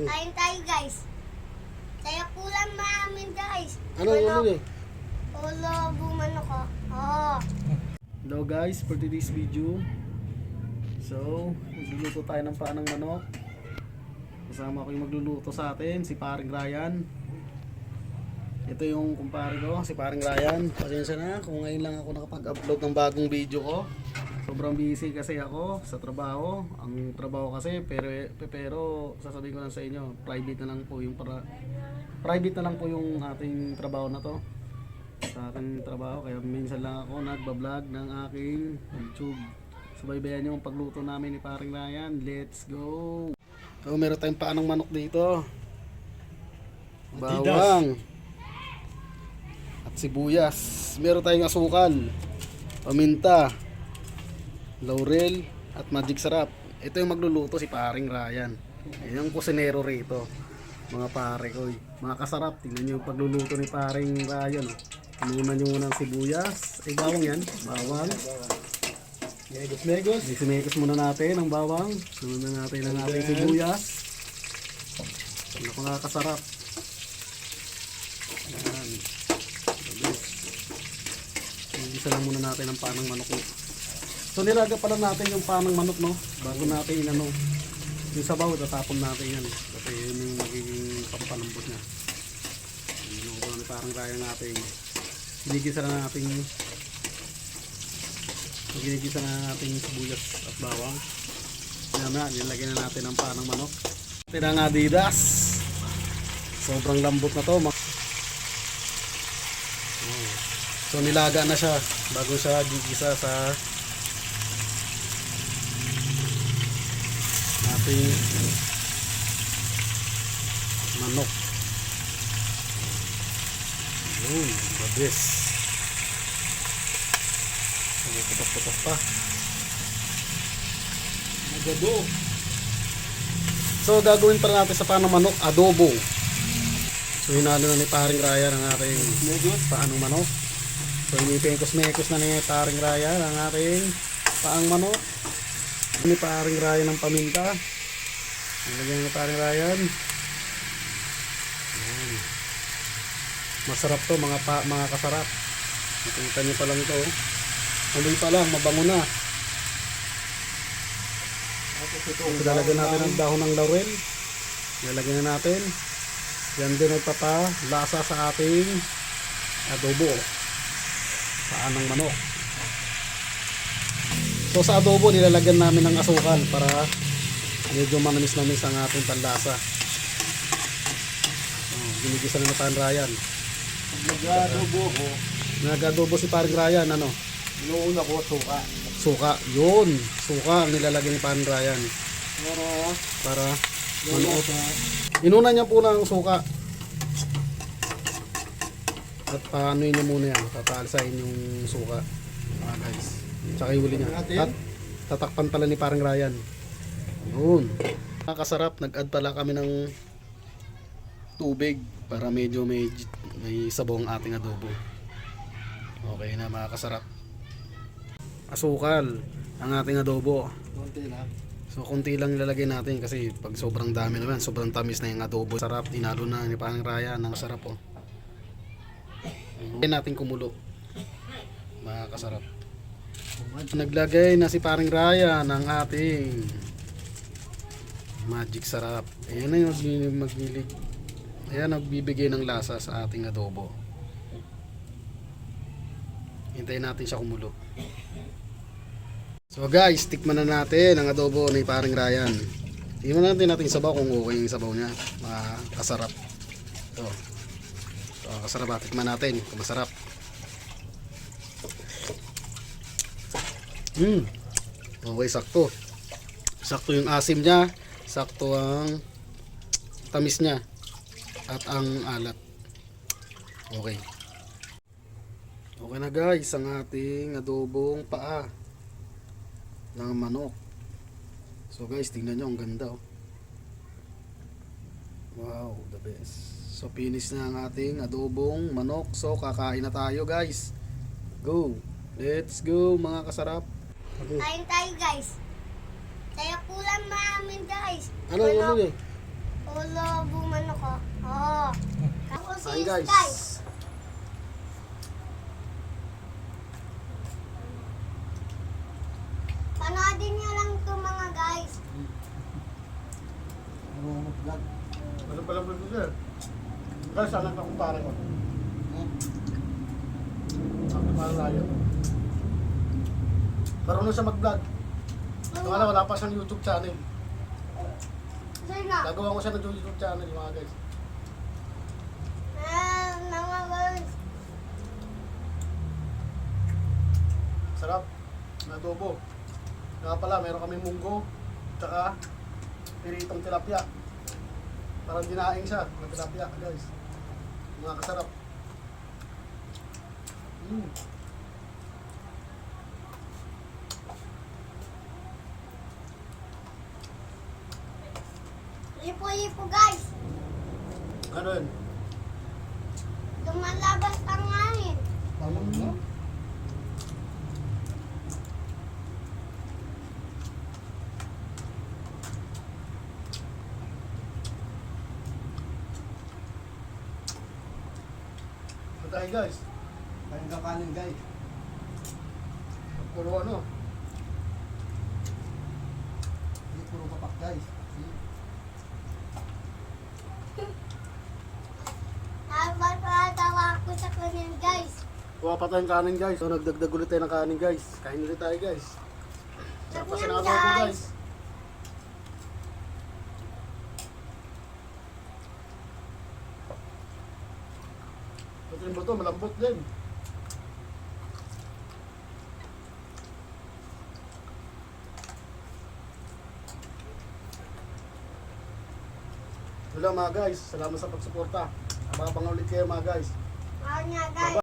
Kain tayo guys. Kaya kulang namin guys. Ano ulo niyo? Ulo, bumano ko. Oh. Hello guys, for today's video. So, magluluto tayo ng paanang manok. Kasama ko yung magluluto sa atin, si paring Ryan. Ito yung kumpare ko, si paring Ryan. Pasensya na kung ngayon lang ako nakapag-upload ng bagong video ko. Sobrang busy kasi ako sa trabaho. Ang trabaho kasi, pero, pero sasabihin ko lang sa inyo, private na lang po yung para private na lang po yung ating trabaho na to sa aking trabaho kaya minsan lang ako nagbablog ng aking YouTube. Subaybayan niyo ang pagluto namin ni Paring Ryan. Let's go! So, meron tayong paanong manok dito. Bawang. At sibuyas. Meron tayong asukal. Paminta. Laurel. At magic sarap. Ito yung magluluto si Paring Ryan. Yan yung kusinero rito. Mga pare ko. eh. Mga kasarap. Tingnan niyo yung pagluluto ni Paring Ryan. Oh. Inuman nyo muna ng sibuyas. Ay, bawang yan. Bawang. Megos, megos. Megos muna natin ang bawang. Sunod na natin ang ating sibuyas. Ano pa nakakasarap. Ayan. Mabilis. Isa lang muna natin ang panang manok. So nilaga pa lang natin yung panang manok no. Bago natin inano. Yung sabaw, tatapon natin yan. Kasi yun yung magiging pampalambot niya. Yung ano, parang raya natin. Ginigisa na natin ginigisa na natin sibuyas at bawang. Yan na, nilagyan na natin ang panang manok. Natin ang adidas. Sobrang lambot na to. Oh. So nilaga na siya bago siya gigisa sa ating manok. Yun, babis. Putok-putok pa. Nagado. So gagawin pa natin sa panang manok, adobo. So hinalo na ni paring Ryan ang ating paanong manok. So inipekos-mekos na ni paring Ryan ang ating paang manok. Ni paring Ryan ng paminta. Nilagyan ni paring Ryan. Yan. Masarap to mga pa, mga kasarap. Nakita niyo pa lang to. Tuloy pa lang, mabango na. So, lalagyan natin ang dahon ng laurel. Lalagyan na natin. Yan din ay papalasa sa ating adobo. Paan ng manok. So sa adobo nilalagyan namin ng asukal para medyo manamis-namis ang ating panlasa. Oh, ginigisa na na Pan Ryan. Nag-adobo ko. Nag-adobo si Paring Ryan, ano? Inuuna ko suka. Suka. Yun. Suka ang nilalagay ni Pan Ryan. Para ano manuot. Inuna niya po ng suka. At paano niya muna yan. Tatalisahin yung suka. Mga guys. Tsaka yung huli niya. At tatakpan pala ni parang Ryan. Yun. Nakakasarap. Nag-add pala kami ng tubig para medyo may, may sabaw ang ating adobo. Okay na mga kasarap. Asukal ang ating adobo. konti lang. So konti lang ilalagay natin kasi pag sobrang dami naman, sobrang tamis na yung adobo. Sarap, tinalo na ni Parang Raya ng sarap oh. Hindi natin kumulo. Naglagay na si Parang Raya ng ating magic sarap. Ayan na yung mag- magbilig. Ayan nagbibigay ng lasa sa ating adobo. Hintayin natin siya kumulo. So guys, tikman na natin ang adobo ni paring Ryan. Tingnan natin natin sabaw kung okay yung sabaw niya. Makasarap. Ito. So, kasarap. ah. Tikman natin kung masarap. Hmm. Okay, sakto. Sakto yung asim niya. Sakto ang tamis niya. At ang alat. Okay. Okay na guys, ang ating adobong paa ng manok. So guys, tingnan nyo, ang ganda oh. Wow, the best. So finish na ang ating adobong manok. So kakain na tayo guys. Go. Let's go mga kasarap. Kain tayo guys. Kaya kulang namin guys. Ano yung ulo niyo? Ulo, bumano ko. Oo. Ako si guys. Sky. Panoodin niyo lang to mga guys. Marunong mag-vlog. Ano pala ba ito Guys, anak na kumpare ko. Ang parang layo. Marunong siya mag-vlog. Ito nga lang, wala pa siyang YouTube channel. Gagawa ko siya ng YouTube channel, mga guys. Ah. Sarap. Nadobo. Kaya pala, meron kami munggo. Tsaka, piritong tilapia. Parang dinaing siya, ng tilapia, guys. Mga kasarap. Mm. Lipo-lipo guys. Yun? Lumalabas ang hangin. Tama mo? Tayo, guys. Kain ka kanin guys. Puro ano. Hindi puro kapak guys. Habang patawa ako sa kanil guys. Kuha pa tayong kanin, guys. So, nagdagdag ulit tayo ng kanin, guys. Kain ulit tayo, guys. Sarap pa Yan, sinasabi ko, guys. Ito yung buto, malambot din. Lang mga guys, salamat sa pagsuporta. Abang-abang ulit kayo mga guys. Guys. Bye-bye.